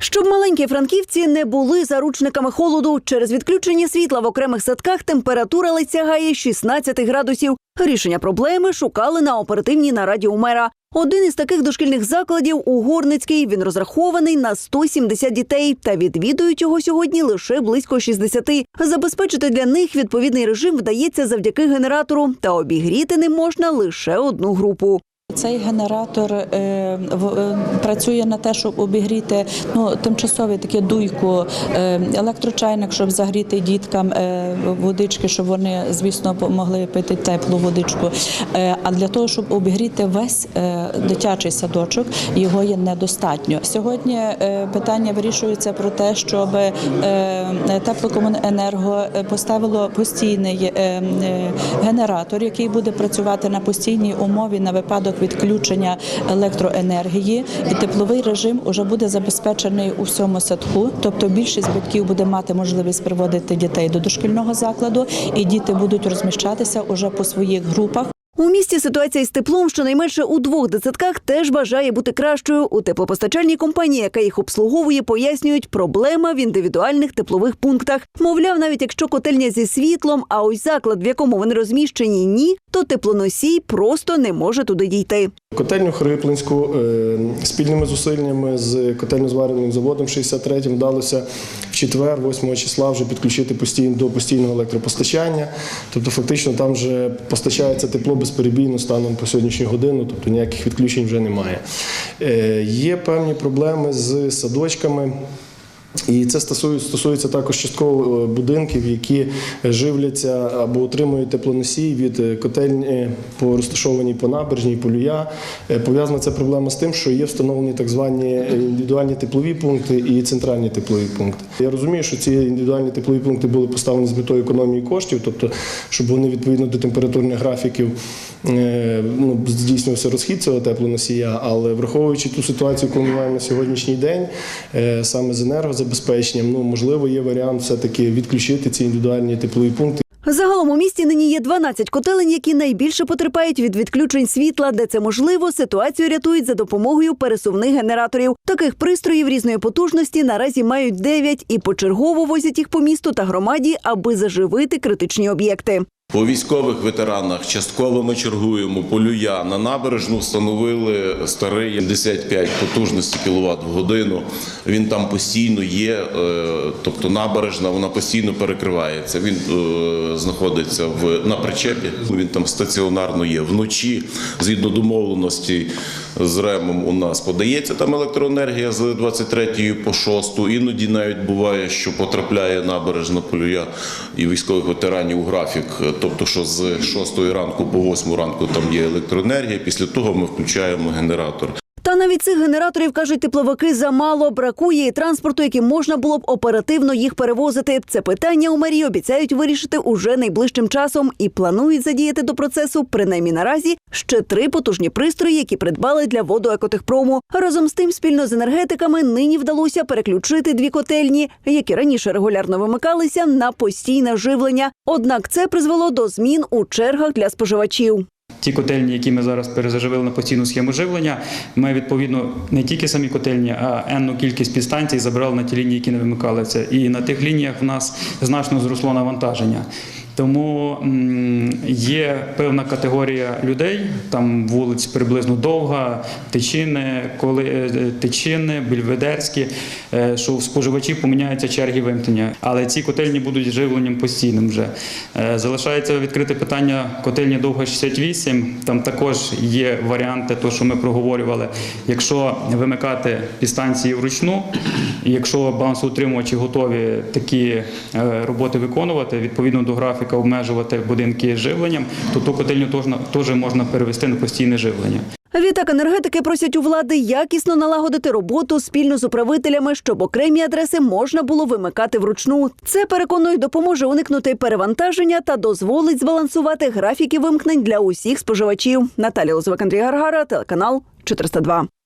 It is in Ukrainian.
Щоб маленькі франківці не були заручниками холоду, через відключення світла в окремих садках температура ледь сягає 16 градусів. Рішення проблеми шукали на оперативній нараді у мера. Один із таких дошкільних закладів у Горницький. Він розрахований на 170 дітей, та відвідують його сьогодні лише близько 60. Забезпечити для них відповідний режим вдається завдяки генератору, та обігріти ним можна лише одну групу. Цей генератор е, в- е, працює на те, щоб обігріти ну, тимчасовий таке дуйку, е, електрочайник, щоб загріти діткам водички, щоб вони, звісно, могли пити теплу водичку. А для того, щоб обігріти весь дитячий садочок, його є недостатньо. Сьогодні питання вирішується про те, щоб теплокомуненерго поставило постійний генератор, який буде працювати на постійній умові на випадок відключення електроенергії, і тепловий режим вже буде забезпечений у всьому садку. Тобто більшість батьків буде мати можливість приводити дітей до дошкільного закладу, і діти будуть розміщатися уже по своїх групах. У місті ситуація із теплом щонайменше у двох дитсадках теж бажає бути кращою. У теплопостачальній компанії, яка їх обслуговує, пояснюють, проблема в індивідуальних теплових пунктах. Мовляв, навіть якщо котельня зі світлом, а ось заклад, в якому вони розміщені, ні, то теплоносій просто не може туди дійти. Котельню Хриплинську е, спільними зусиллями з котельно-зварювальним заводом 63-м вдалося четвер, 8 числа, вже підключити постійно до постійного електропостачання. Тобто, фактично там вже постачається тепло безперебійно станом по сьогоднішню годину, тобто ніяких відключень вже немає. Е, Є певні проблеми з садочками. І це стосується, також частково е, будинків, які живляться або отримують теплоносій від е, котельні е, по розташованій по набережній, по люя. Е, Пов'язана ця проблема з тим, що є встановлені так звані індивідуальні теплові пункти і центральні теплові пункти. Я розумію, що ці індивідуальні теплові пункти були поставлені з метою економії коштів, тобто щоб вони відповідно до температурних графіків ну, здійснювався розхід цього теплоносія, але враховуючи ту ситуацію, яку ми маємо на сьогоднішній день, саме з енергозабезпеченням, ну можливо, є варіант все-таки відключити ці індивідуальні теплові пункти. Загалом у місті нині є 12 котелень, які найбільше потерпають від відключень світла, де це можливо, ситуацію рятують за допомогою пересувних генераторів. Таких пристроїв різної потужності наразі мають 9 і почергово возять їх по місту та громаді, аби заживити критичні об'єкти. По військових ветеранах частково ми чергуємо полюя. На набережну встановили старий 75 потужності кіловат в годину. Він там постійно є, е, тобто набережна вона постійно перекривається. Він е, знаходиться в на причепі. Він там стаціонарно є. Вночі, згідно домовленості з РЕМом, у нас подається там електроенергія з 23 по 6. Іноді навіть буває, що потрапляє набережна полюя і військових ветеранів у графік. Тобто, що з 6 ранку по 8 ранку там є електроенергія. Після того ми включаємо генератор. Навіть цих генераторів кажуть тепловики замало. Бракує і транспорту, яким можна було б оперативно їх перевозити. Це питання у мерії обіцяють вирішити уже найближчим часом і планують задіяти до процесу, принаймні наразі, ще три потужні пристрої, які придбали для водоекотехпрому. Разом з тим, спільно з енергетиками нині вдалося переключити дві котельні, які раніше регулярно вимикалися на постійне живлення. Однак це призвело до змін у чергах для споживачів. Ті котельні, які ми зараз перезаживили на постійну схему живлення, ми відповідно не тільки самі котельні, а енну кількість підстанцій забрали на ті лінії, які не вимикалися. І на тих лініях в нас значно зросло навантаження. Тому є певна категорія людей, там вулиць приблизно довга, тичини, коли е, більведерські, е, що у споживачів поміняються черги вимкнення. Але ці котельні будуть живленням постійним вже. Е, Залишається відкрите питання котельні довга 68. Там також є варіанти, то що ми проговорювали. Якщо вимикати підстанції вручну, якщо балансоутримувачі готові такі роботи виконувати, відповідно до графіка обмежувати будинки живленням, то ту котельню теж можна перевести на постійне живлення. Відтак енергетики просять у влади якісно налагодити роботу спільно з управителями, щоб окремі адреси можна було вимикати вручну. Це переконують, допоможе уникнути перевантаження та дозволить збалансувати графіки вимкнень для усіх споживачів. Наталія Лозовик, Андрій Гаргара, телеканал 402.